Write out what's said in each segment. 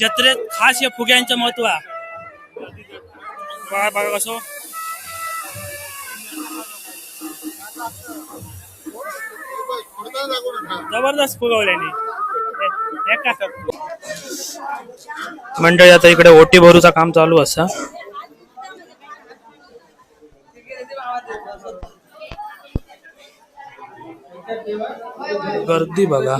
जत्रेत खास या फुग्यांचं महत्त्व आहे. बघा बघा कसं. जबरदस्त फुगवल्याने मंडळी आता इकडे ओटी भरूचा काम चालू असा गर्दी बघा.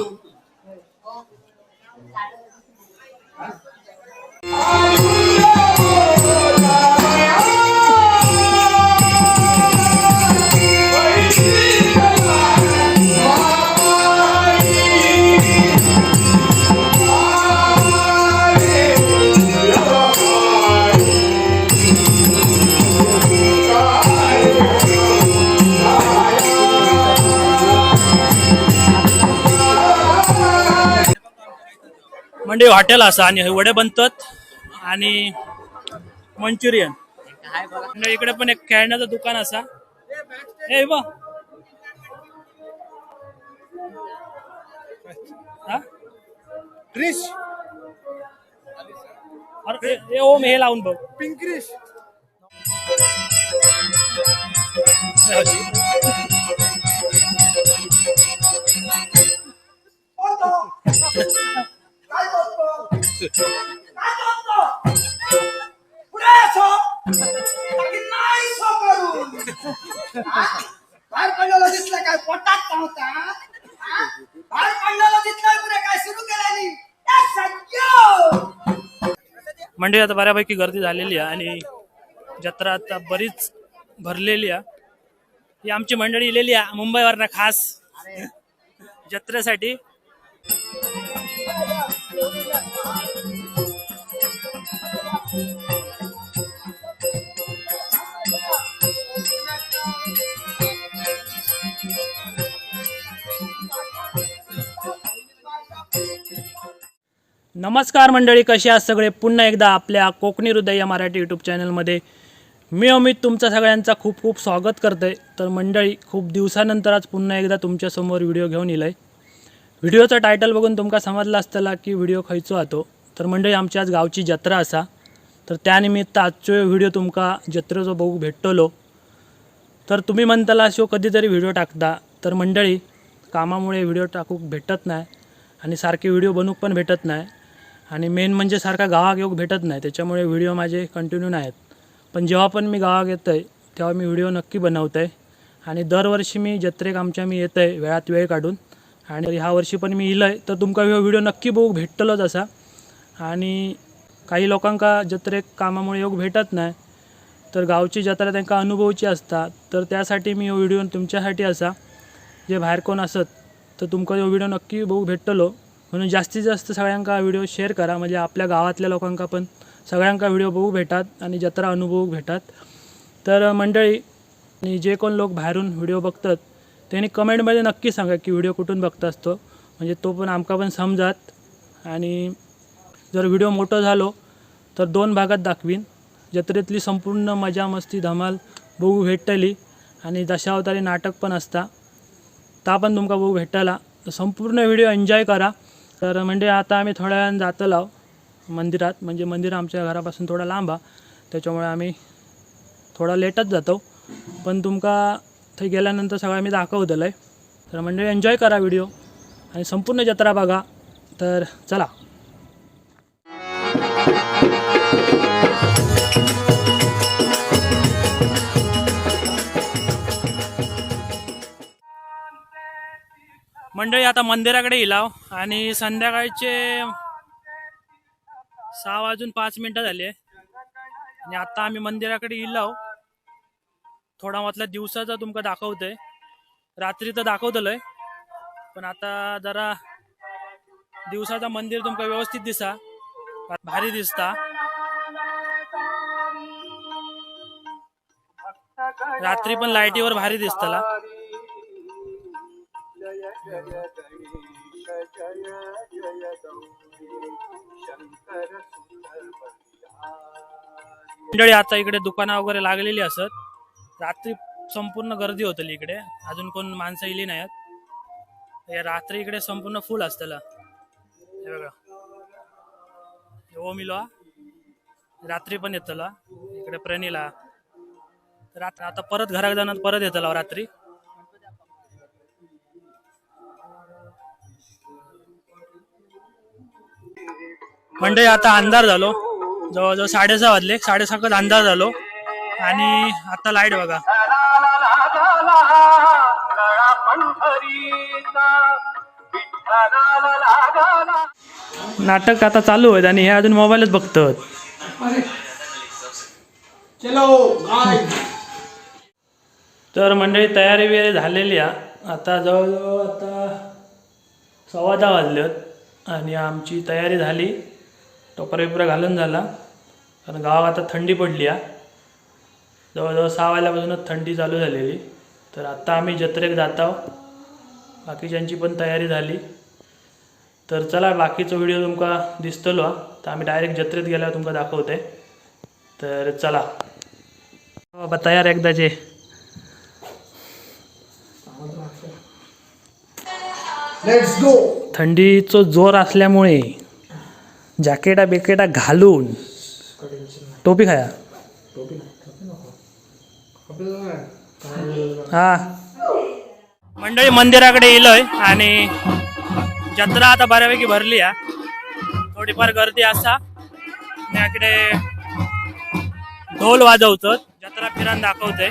म्हणजे हॉटेल असा आणि हे वडे बनतात आणि मंचुरियन. इकडे पण एक खेळण्याचं दुकान असा. ए बा हा? क्रिश. अरे ए- ए ओम हे लावून बघ. पिंक क्रिश. बाहेर पडलेलं दिसलं काय पोटात नव्हता बाहेर पडलेलं दिसलं पुढे काय सुरू केलं मंडळी आता बऱ्यापैकी गर्दी झालेली आहे आणि जत्रा आता बरीच भरलेली आहे. ही आमची मंडळी इलेली आहे मुंबईवरनं खास जत्रेसाठी. नमस्कार मंडळी कशी आहात सगळे? पुन्हा एकदा आपल्या कोकणी हृदय या मराठी यूट्यूब चॅनलमध्ये मी अमित तुमचं सगळ्यांचा खूप खूप स्वागत करतोय. तर मंडळी खूप दिवसानंतर आज पुन्हा एकदा तुमच्यासमोर व्हिडिओ घेऊन येईल आहे व्हिडिओचं टायटल बघून तुमका समजलं असतला की व्हिडिओ खयचो आतो. तर मंडळी आमची आज गावची जत्रा असा. तर त्यानिमित्त आजचो व्हिडिओ तुमका जत्रेचो बघू भेटतलो. तर तुम्ही म्हणताला शो कधीतरी व्हिडिओ टाकता. तर मंडळी कामामुळे व्हिडिओ टाकूक भेटत नाही आणि सारखे व्हिडिओ बनूक पण भेटत नाही आणि मेन म्हणजे सारखा गावाक येऊक भेटत नाही त्याच्यामुळे व्हिडिओ माझे कंटिन्यू नाहीत पण जेव्हा पण मी गावाक येतो आहे तेव्हा मी व्हिडिओ नक्की बनवतो आहे आणि दरवर्षी मी जत्रेक आमच्या मी येतो आहे वेळात वेळ काढून. आणि ह्या वर्षी पण मी इलं आहे तर तुमका ह्यो व्हिडिओ नक्की बघूक भेटतलोच असा. आणि काही लोकांका जत्रेक कामामुळे योग भेटत नाही तर गावची जत्रा त्यांना अनुभवची असता तर त्यासाठी मी हो व्हिडिओ तुमच्यासाठी असा. जे बाहेर कोण असत तर तुमका हो व्हिडिओ नक्की बघू भेटतलो. म्हणून जास्तीत जास्त सगळ्यांका व्हिडिओ शेअर करा म्हणजे आपल्या गावातल्या लोकांका पण सगळ्यांका व्हिडिओ बघू भेटात आणि जत्रा अनुभवू भेटात. तर मंडळी आणि जे कोण लोक बाहेरून व्हिडिओ बघतात त्यांनी कमेंटमध्ये नक्की सांगा की व्हिडिओ कुठून बघता असतो म्हणजे तो पण आमका पण समजात. आणि जर व्हिडिओ मोठं झालो तर दोन भागात दाखवीन. जत्रेतली संपूर्ण मजा मस्ती धमाल बघू भेटतली आणि दशावतारी नाटक पण असता. ता पण तुमका बघू भेटला. संपूर्ण व्हिडिओ एन्जॉय करा. तर म्हणजे आता आम्ही थोड्या वेळानं जातलो मंदिरात. म्हणजे मंदिर आमच्या घरापासून थोडा लांब आहे. त्याच्यामुळे आम्ही थोडा लेटच जातो. पण तुमका थंय गेल्यानंतर सगळं आम्ही दाखवतलं आहे तर म्हणजे एन्जॉय करा व्हिडिओ आणि संपूर्ण जत्रा बघा. तर चला. मंडळी आता मंदिराकडे इलाव आणि संध्याकाळचे सहा वाजून पाच मिनिटं झाले. आणि आता आम्ही मंदिराकडे इलाव. थोडा मतला दिवसाचा तुमका दाखवतोय. रात्री तर दाखवतलंय. पण आता जरा दिवसाचा मंदिर तुमका व्यवस्थित दिसा. भारी दिसता. रात्री पण लाईटीवर भारी दिसतला. मंडळी आता इकडे दुकानं वगैरे लागलेली असत. रात्री संपूर्ण गर्दी होतली इकडे. अजून कोण माणसं इली नाहीत. आहेत रात्री इकडे संपूर्ण फुल असतला. हे बघा. ओम इलो रात्री पण येतला. इकडे प्रणीला. रात्र आता परत घरात जाणार परत येतला रात्री. म्हणजे आता अंधार झालो. जवळजवळ साडेसहा वाजले. साडेसहा अंधार झालो. आणि आता लाइट बघा. नाटक आता चालू आहेत आणि हे अजून मोबाईलच बघतात. तर मंडळी तयारी वगैरे झालेली आहे. आता जवळजवळ आता सव्वा दहा वाजलेत आणि आमची तयारी झाली. टोपरा बिपरा घालून झाला. कारण गावात आता थंडी पडली आहे. जवळजवळ सहा वाजल्यापासूनच थंडी चालू झालेली. तर आता आम्ही जत्रेक जात आहोत बाकीच्यांची पण तयारी झाली. तर चला बाकीचा व्हिडिओ तुमका दिसतलो हा. तर आम्ही डायरेक्ट जत्रेत गेल्यावर तुमका दाखवते. तर चला. बाबा तयार एकदाचे लेट्स गो थंडीचं जोर असल्यामुळे जॅकेटा बिकेटा घालून टोपी खाया. हा. मंडळी मंदिराकडे येलोय आणि जत्रा आता बऱ्यापैकी भरली हा थोडीफार गर्दी असा. आणि इकडे ढोल वाजवतो जत्रा फिरान दाखवते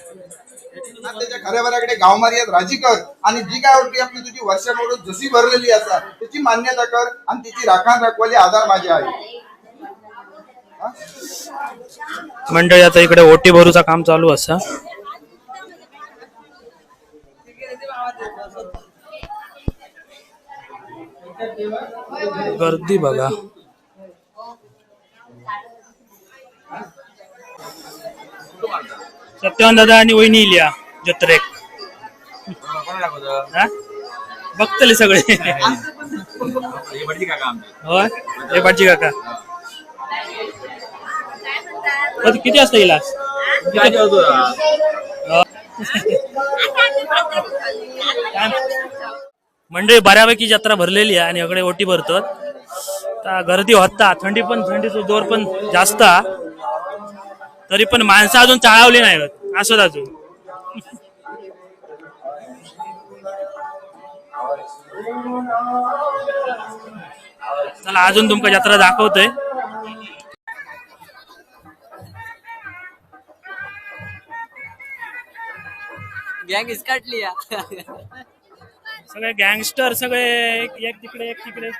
त्याच्या खऱ्या बऱ्याकडे गावमारी आहेत राजी कर आणि जी काय होती आपली तुझी वर्षानुवर्ष जशी भरलेली असा त्याची मान्यता कर आणि तिची राखण राखवाली आधार माझे आहे. मंडळी आता इकडे ओटी भरूचा काम चालू असा गर्दी बघा. सत्यवान दादा आणि वहिनी इल्या जत्रेक? बघतले सगळे. होय? हे काका. कधी- किती वाजता येईल आज? काय? मंडळी बऱ्यापैकी जत्रा भरलेली आहे आणि इकडे ओटी भरतात तर गर्दी होता थंडी पण थंडीचा जोर पण जास्त. तरी पण माणसं अजून चाळवली नाही असं अजून चला अजून तुमका जत्रा दाखवतोय गँग इसकाटली या. सगळे गँगस्टर सगळे एक एक तिकडे एक तिकडे.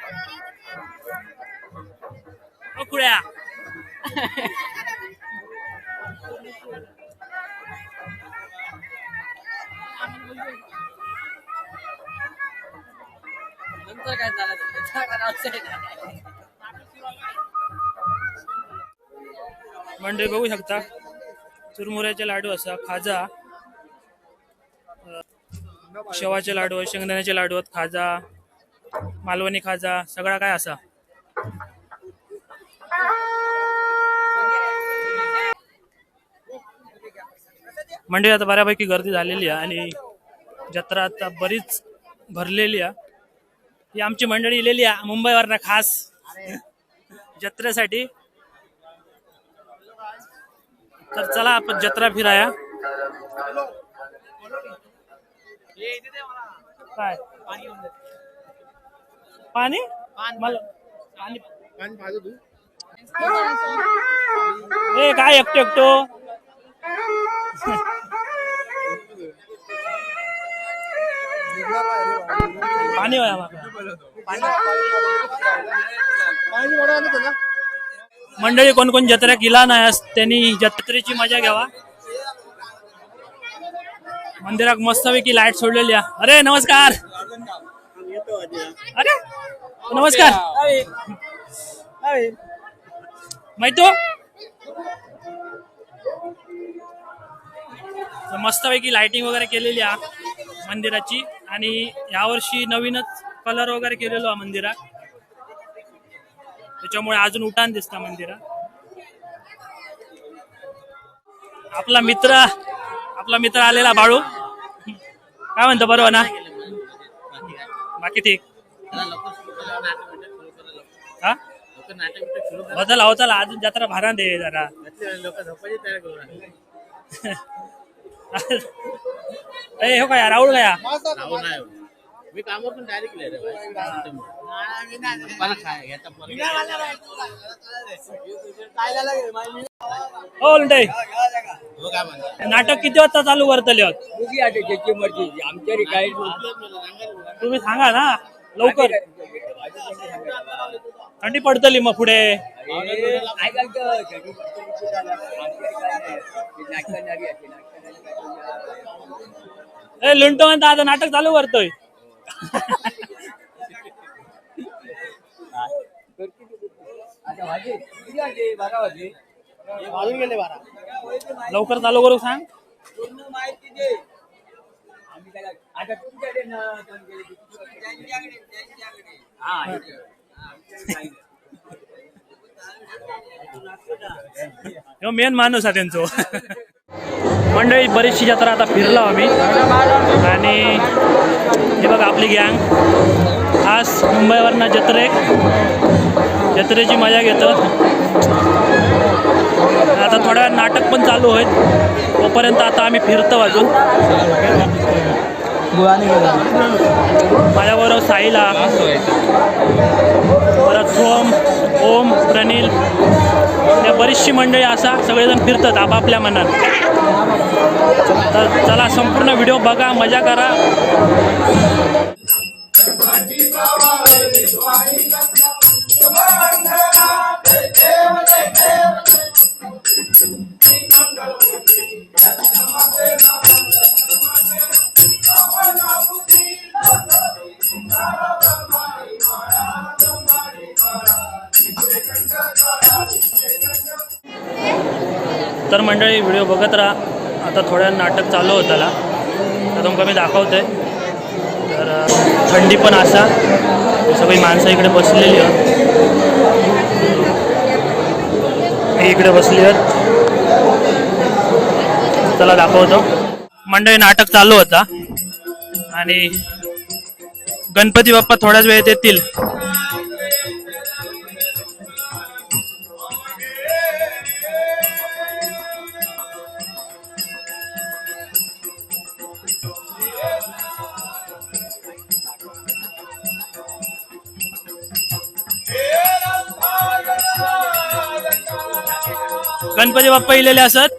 ओ कुळ्या नंतर काय झालं. म्हणजे बघू शकता. चुरमुऱ्याचे लाडू असा खाजा. शेवाचे लाडू शेंगदाण्याचे लाडू आहेत खाजा मालवणी खाजा सगळा काय असा? म्हणजे आता बऱ्यापैकी गर्दी झालेली आहे आणि जत्रा आता बरीच भरलेली आहे. ही आमची मंडळी इलेली आहे मुंबईवरनं खास जत्रेसाठी. तर चला आपण जत्रा फिराया. काय? पाणी मला पाणी ए काय एकटो एकटो? पाणी. मंडळी कोण कोण जत्रा केला नाही आज त्यांनी जत्रेची मजा घ्यावा. मंदिरात मस्तपैकी लाइट सोडलेली आहे. अरे नमस्कार. अरे नमस्कार. माहितो मस्तपैकी लाइटिंग वगैरे केलेली आहे मंदिराची. आणि यावर्षी नवीनच कलर वगैरे केलेलो आहे मंदिरात. त्याच्यामुळे अजून उठान दिसता मंदिरात. आपला मित्र आपला मित्र आलेला बाळू. काय म्हणतो बरोबर ना? बाकी ठीक. हा? बदल हो चला अजून जत्रा भारा दे जरा. ए हो काय राहुल गया? मी कामावरून डायरेक्ट याचा हो नाटक किती वाजता चालू करतले आहोत मुगी आहे त्याची मर्जी आमच्यारी काय तुम्ही सांगा ना लवकर. थंडी पडतली मग पुढे. ए लुंटो म्हणता आता नाटक चालू करतोय. आता वाजे किती वाजे बारा वाजे लवकर चालू करू सांग. मेन माणूस आहे त्यांचो. मंडळी बरीचशी जत्रा आता फिरलो आम्ही. आणि हे बघा आपली गँग आज मुंबईवरनं जत्रेक. जत्रेची मजा घेतो. आता नाटक पण चालू होईल तोपर्यंत आता आम्ही फिरतो अजून. माझ्याबरोबर साईला परत सोम ओम प्रनिल त्या बरीचशी मंडळी असा सगळेजण फिरतात आपापल्या मनात. तर चला संपूर्ण व्हिडिओ बघा मजा करा. तर मंडळी व्हिडिओ बघत राहा. आता थोड्या नाटक चालू होताला तर तुमका मी दाखवते तर थंडी पण असा. सगळी माणसं इकडे बसलेली आहेत. इकडे बसली आहेत. चला दाखवतो. मंडळी नाटक चालू होता. आणि गणपती बाप्पा थोड्याच वेळेत येतील. गणपती बाप्पा इलेले असत.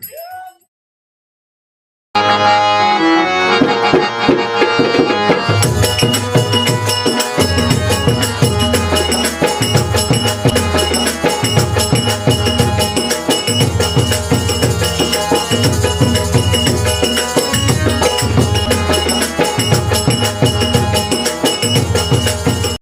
Yeah.